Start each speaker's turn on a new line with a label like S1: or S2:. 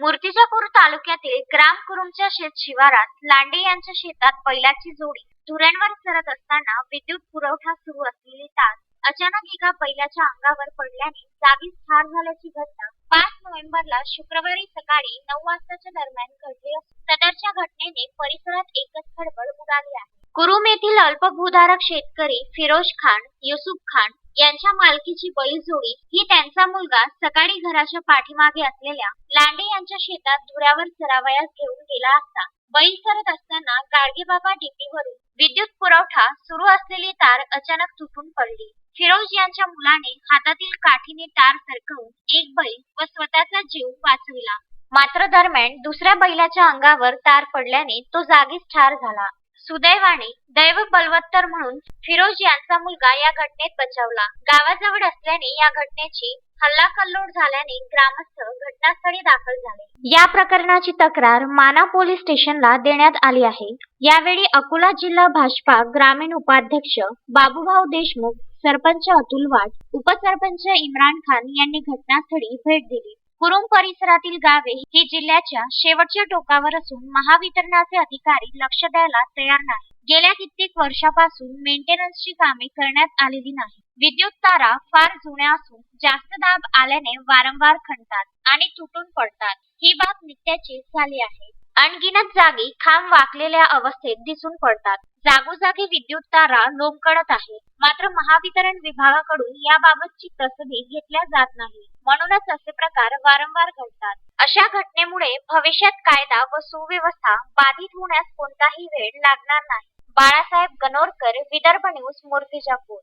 S1: मूर्तिजापूर तालुक्यातील ग्राम कुरुमच्या शेत शिवारात लांडे यांच्या शेतात बैलाची जोडी धुऱ्यांवर सरत असताना विद्युत पुरवठा सुरू असलेली तार अचानक एका बैलाच्या अंगावर पडल्याने जागीच ठार झाल्याची घटना पाच नोव्हेंबरला शुक्रवारी सकाळी नऊ वाजताच्या दरम्यान घडली असून सदरच्या घटनेने परिसरात एकच खळबळ उडाली आहे. कुरुम येथील अल्पभूधारक शेतकरी फिरोज खान युसुफ खान यांच्या मालकीची बैलजोडी ही त्यांचा मुलगा सकाळी घराच्या पाठीमागे असलेल्या लांडे यांच्या शेतात धुऱ्यावर चरावयास घेऊन गेला असता. बैल सरत असताना गाडगेबाबा डिपीवरून विद्युत पुरवठा सुरू असलेली तार अचानक तुटून पडली. फिरोज यांच्या मुलाने हातातील काठीने तार सरकवून एक बैल व स्वतःचा जीव वाचविला. मात्र दरम्यान दुसऱ्या बैलाच्या अंगावर तार पडल्याने तो जागीच ठार झाला. सुदैवाने दैव बलवत्तर म्हणून फिरोज यांचा मुलगा या घटनेत बचावला. गावाजवळ असल्याने या घटनेची हल्लाकल्लोळ झाल्याने ग्रामस्थ घटनास्थळी दाखल झाले. या प्रकरणाची तक्रार माना पोलीस स्टेशनला देण्यात आली आहे. यावेळी अकोला जिल्हा भाजपा ग्रामीण उपाध्यक्ष बाबूभाऊ देशमुख सरपंच अतुल वाट उपसरपंच इम्रान खान यांनी घटनास्थळी भेट दिली. कुरुम परिसरातील गावे ही जिल्ह्याच्या शेवटच्या टोकावर असून महावितरणाचे अधिकारी लक्ष द्यायला तयार नाही गेल्या कित्येक वर्षापासून मेंटेनन्सची कामे करण्यात आलेली नाही विद्युत तारा फार जुन्या असून जास्त दाब आल्याने वारंवार खणतात आणि तुटून पडतात. ही बाब नित्याची झाली आहे. अनगिनत जागी खांब वाकलेल्या अवस्थेत दिसून पडतात. जागोजागी विद्युत तारा लोंबकळत आहे. मात्र महावितरण विभागाकडून याबाबतची तसदी घेतल्या जात नाही. म्हणूनच असे प्रकार वारंवार घडतात. अशा घटनेमुळे भविष्यात कायदा व सुव्यवस्था बाधित होण्यास कोणताही वेळ लागणार नाही. बाळासाहेब गणोरकर विदर्भ न्यूज मूर्तिजापूर